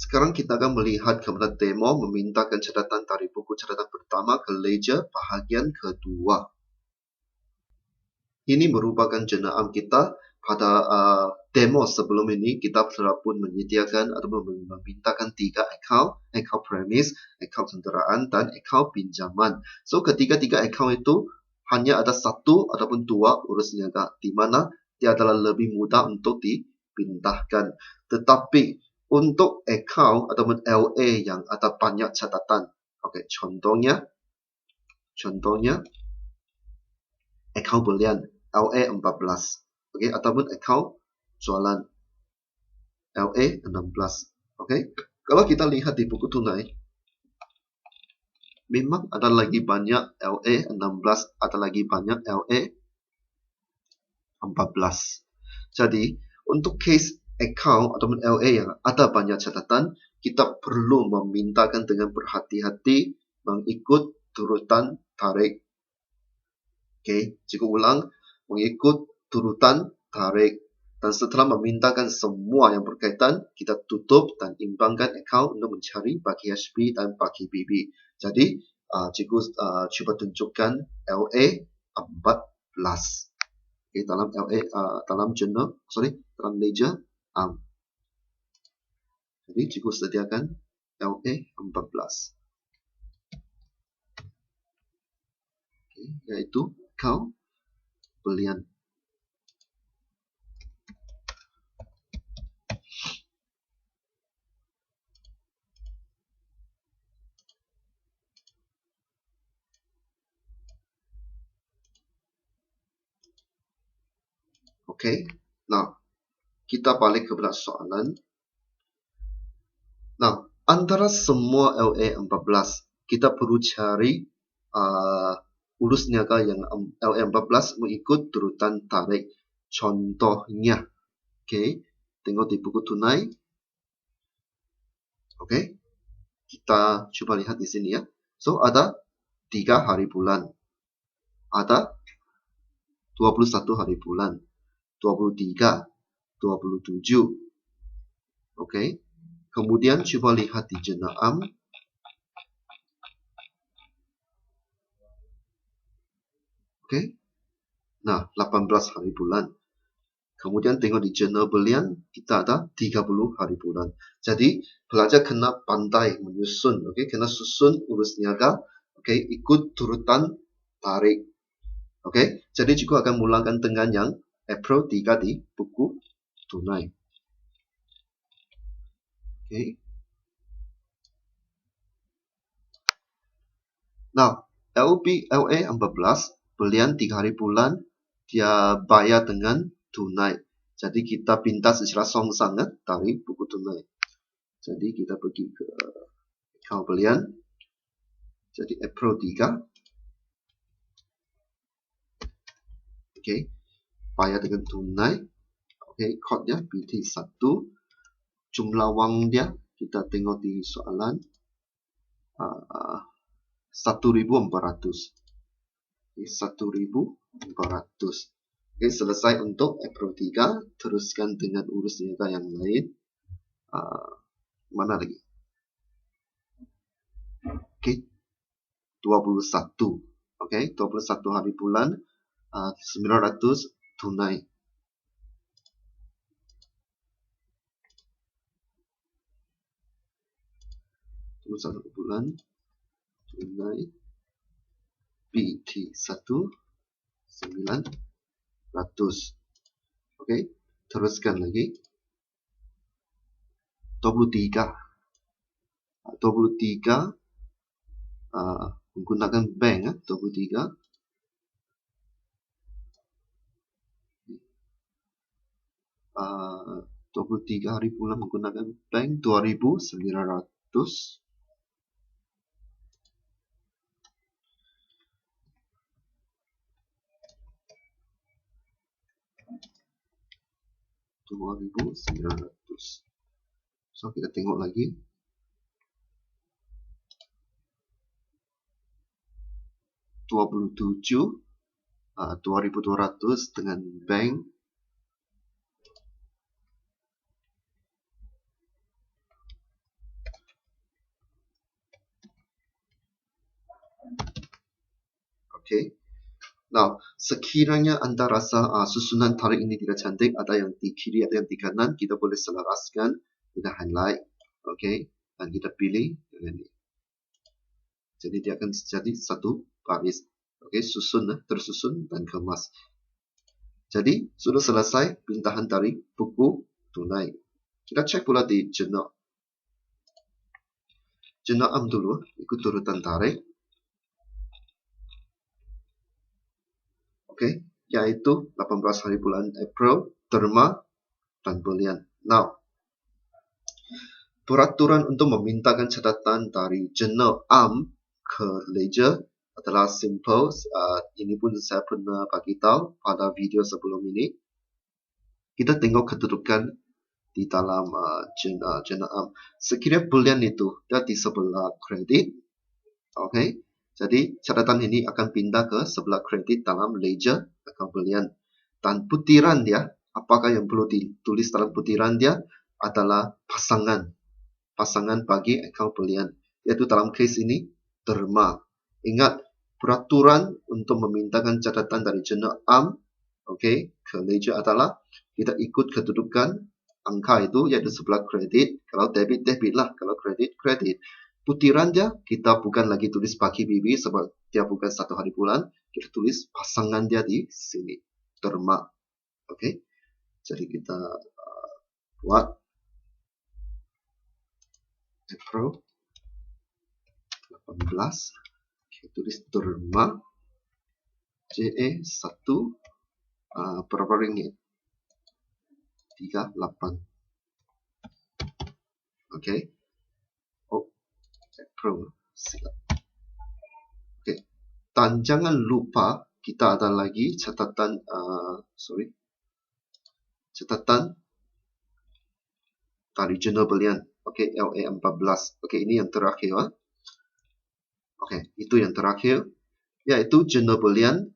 Sekarang kita akan melihat kepada demo memintakan catatan dari buku catatan pertama ke ledger bahagian kedua. Ini merupakan jenayah kita pada uh, demo sebelum ini kita telah pun menyediakan atau memintakan tiga account, account premise, account kenderaan dan account pinjaman. So ketiga-tiga account itu hanya ada satu ataupun dua urus di mana dia adalah lebih mudah untuk dipindahkan. Tetapi untuk account ataupun LA yang ada banyak catatan. Oke, contohnya contohnya account belian LA 14 okay, ataupun account jualan LA 16 okay. kalau kita lihat di buku tunai memang ada lagi banyak LA 16 ada lagi banyak LA 14 jadi untuk case account ataupun LA yang ada banyak catatan kita perlu memintakan dengan berhati-hati mengikut turutan tarik Oke, jika ulang mengikut turutan tarik dan setelah memintakan semua yang berkaitan, kita tutup dan imbangkan account untuk mencari bagi HP dan bagi BB. Jadi, uh, cikgu uh, cuba tunjukkan LA 14. Okay, dalam LA, uh, dalam journal, sorry, dalam ledger um. Jadi, cikgu sediakan LA 14. Okay, yaitu account belian Okey. Nah, kita balik ke kepada soalan. Nah, antara semua LA 14, kita perlu cari uh, urus niaga yang LA 14 mengikut turutan tarik. Contohnya, okey, tengok di buku tunai. Okey, kita cuba lihat di sini ya. So, ada tiga hari bulan. Ada 21 hari bulan. 23, 27. Oke. Okay. Kemudian coba lihat di Jenaam. Oke. Okay. Nah, 18 hari bulan. Kemudian tengok di jurnal belian, kita ada 30 hari bulan. Jadi, pelajar kena pandai menyusun, oke, okay? kena susun urus niaga, oke, okay? ikut turutan tarik. Oke, okay? jadi juga akan mulangkan dengan yang April 3 di buku tunai. Oke. Okay. Nah, LB LA 14 belian 3 hari bulan dia bayar dengan tunai. Jadi kita pindah secara song sangat dari buku tunai. Jadi kita pergi ke account belian. Jadi April 3. Oke. Okay bayar dengan tunai. Okey, kodnya BT1. Jumlah wang dia kita tengok di soalan uh, 1400. Okay, 1400. Okay, selesai untuk April 3. Teruskan dengan urus niaga yang lain. Uh, mana lagi? Okey. 21. Okey, 21 hari bulan. Uh, 900 tunai. Cuma satu bulan tunai. BT satu. Sembilan. Ratus. Oke, teruskan lagi. 23 23 uh, menggunakan bank eh, 23 uh, 23 hari bulan menggunakan bank 2900 2900 so kita tengok lagi. dua puluh tujuh uh, dua ribu dua ratus dengan bank. Okay. Now, sekiranya anda rasa uh, susunan tarik ini tidak cantik, ada yang di kiri, ada yang di kanan, kita boleh selaraskan, kita highlight, okay, dan kita pilih dengan ini. Jadi dia akan jadi satu baris, okay, susun, eh, tersusun dan kemas. Jadi sudah selesai pintahan tarik buku tunai. Kita cek pula di jenak. Jenak am dulu, ikut turutan tarik. Okay, yaitu 18 hari bulan April, Derma, dan Bulian. Now, peraturan untuk memintakan catatan dari jurnal AM ke ledger adalah simple. Uh, ini pun saya pernah bagi tahu pada video sebelum ini. Kita tengok kedudukan di dalam uh, jurnal, jurnal AM. Sekiranya bulan itu dia di sebelah kredit, okay, jadi catatan ini akan pindah ke sebelah kredit dalam ledger account belian. Dan putiran dia, apakah yang perlu ditulis dalam putiran dia adalah pasangan. Pasangan bagi account belian. Yaitu dalam case ini, derma. Ingat, peraturan untuk memintakan catatan dari jurnal AM okay, ke ledger adalah kita ikut kedudukan angka itu yaitu sebelah kredit. Kalau debit, debit lah. Kalau kredit, kredit putiran dia kita bukan lagi tulis pagi bibi sebab dia bukan satu hari bulan kita tulis pasangan dia di sini. Terma oke? Jadi kita uh, buat. April 18 okay, tulis terma JE 1 uh, berapa ringgit? 38 oke? okay. Pro. Oke. Dan jangan lupa kita ada lagi catatan uh, sorry. Catatan dari jurnal belian. Oke, LA 14. Oke, ini yang terakhir. Uh. Oke, itu yang terakhir yaitu jurnal belian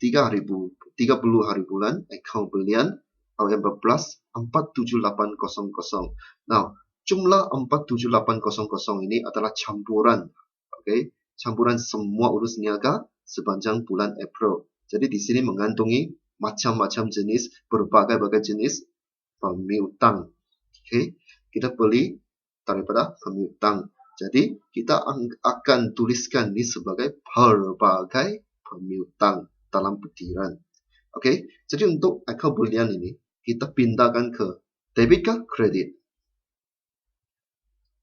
3000 30 hari bulan account belian LA 14 47800. Now, jumlah 47800 ini adalah campuran. Okay? Campuran semua urus niaga sepanjang bulan April. Jadi di sini mengandungi macam-macam jenis, berbagai-bagai jenis pemiutang. Okay? Kita beli daripada pemiutang. Jadi kita akan tuliskan ini sebagai berbagai pemiutang dalam butiran. Oke, jadi untuk account boolean ini kita pindahkan ke debit ke kredit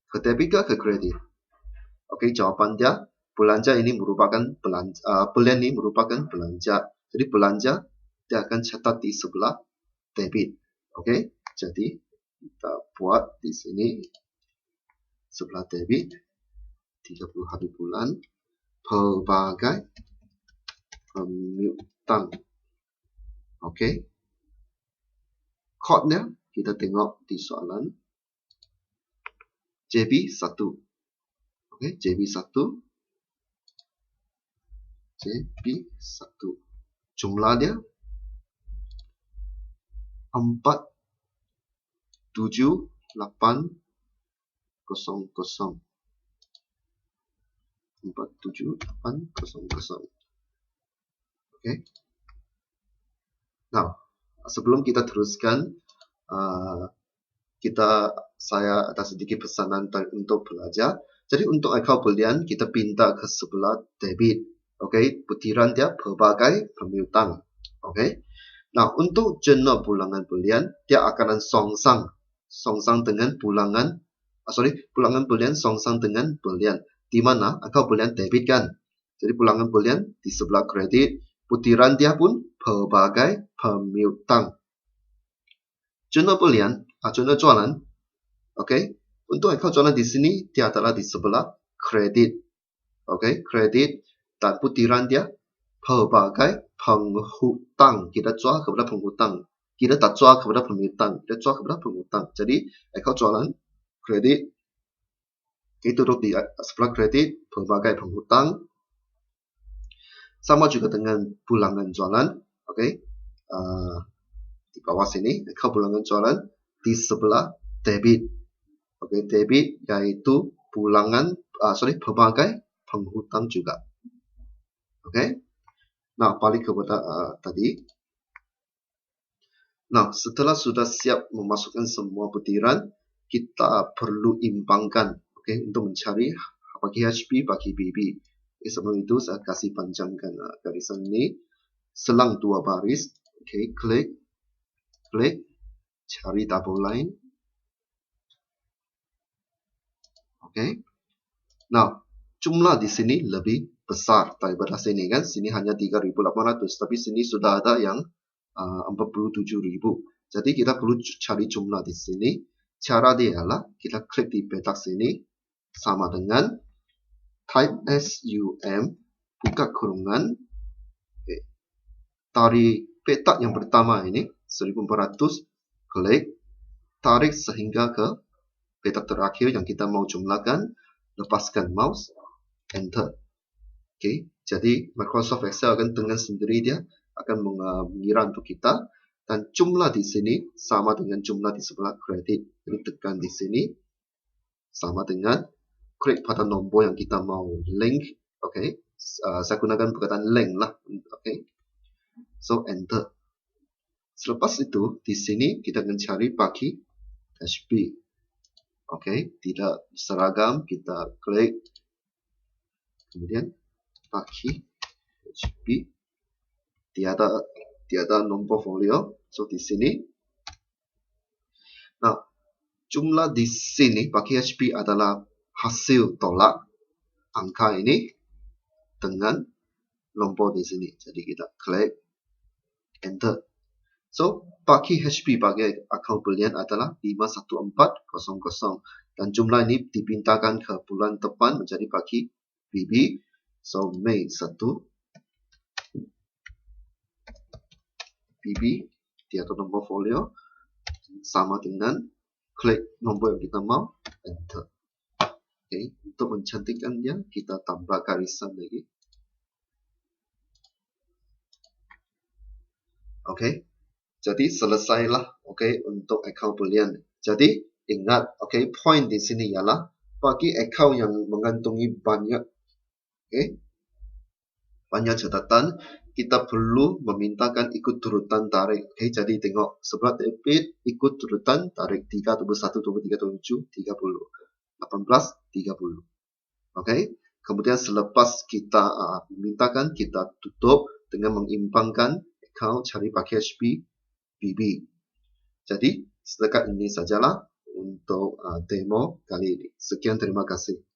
ke debit ke kredit? Oke, jawaban dia belanja ini merupakan belanja, uh, belian ini merupakan belanja. Jadi belanja dia akan catat di sebelah debit. Oke, jadi kita buat di sini sebelah debit 30 hari bulan pelbagai pemiutang. Oke. Kodnya kita tengok di soalan JB1. Oke, JB1. JB1. Jumlahnya 4 7 8 0 0 4 7 8 0 0 Oke. Nah, sebelum kita teruskan uh, kita saya ada sedikit pesanan untuk belajar. Jadi untuk account belian kita pindah ke sebelah debit. Oke, okay? putiran dia pelbagai pemiutang. Oke. Nah, untuk jurnal pulangan belian dia akan songsang songsang dengan pulangan ah, sorry, pulangan belian songsang dengan belian. Di mana account belian debit kan. Jadi pulangan belian di sebelah kredit, putiran dia pun pelbagai pemiutang. Jurnal belian contoh jualan. Oke. Untuk account jualan di sini dia adalah di sebelah kredit. Oke, kredit dan putiran dia pelbagai penghutang. Kita jual kepada penghutang. Kita tak jual kepada pemiutang. Kita jual kepada penghutang. Jadi account jualan kredit itu duduk di sebelah kredit pelbagai penghutang. Sama juga dengan pulangan jualan. Oke. Okay. Uh, di bawah sini account pulangan jualan di sebelah debit. Oke, debit yaitu pulangan, uh, sorry, pelbagai penghutang juga. Oke. Nah, balik kepada uh, tadi. Nah, setelah sudah siap memasukkan semua butiran, kita perlu imbangkan oke untuk mencari bagi HP bagi BB. Okay, sebelum itu saya kasih panjangkan uh, garisan ini selang dua baris. Oke, klik klik cari double line. Oke. Okay. Nah, jumlah di sini lebih besar daripada sini kan. Sini hanya 3800 tapi sini sudah ada yang uh, 47.000. Jadi kita perlu cari jumlah di sini. Cara dia adalah kita klik di petak sini sama dengan type sum buka kurungan okay. tarik petak yang pertama ini 1400 klik tarik sehingga ke petak terakhir yang kita mau jumlahkan lepaskan mouse enter oke okay. jadi Microsoft Excel akan dengan sendiri dia akan mengira untuk kita dan jumlah di sini sama dengan jumlah di sebelah kredit. Jadi tekan di sini sama dengan klik pada nombor yang kita mau link. Oke, okay. uh, saya gunakan perkataan link lah. Oke, okay. so enter. Selepas itu di sini kita akan cari bagi HB. Oke, tidak seragam kita klik kemudian bagi HB tiada tiada nombor folio. So di sini. Nah, jumlah di sini bagi HP adalah hasil tolak angka ini dengan nombor di sini. Jadi kita klik enter. So, bagi HP bagi akaun belian adalah 51400 dan jumlah ini dipintakan ke bulan depan menjadi bagi BB. So, Mei 1 PB di atas nombor folio sama dengan klik nombor yang kita mau enter okay. untuk mencantikkannya kita tambah garisan lagi oke okay. Jadi selesailah oke okay, untuk account belian jadi ingat oke okay, point di sini ialah bagi account yang mengantungi banyak oke okay, banyak catatan kita perlu memintakan ikut turutan tarik. Oke, okay, jadi tengok sebelah debit ikut turutan tarik 3, 21, 23, 27, 30, 18, 30. Oke, okay? kemudian selepas kita uh, memintakan, kita tutup dengan mengimbangkan account cari pakai HP BB. Jadi, setakat ini sajalah untuk uh, demo kali ini. Sekian terima kasih.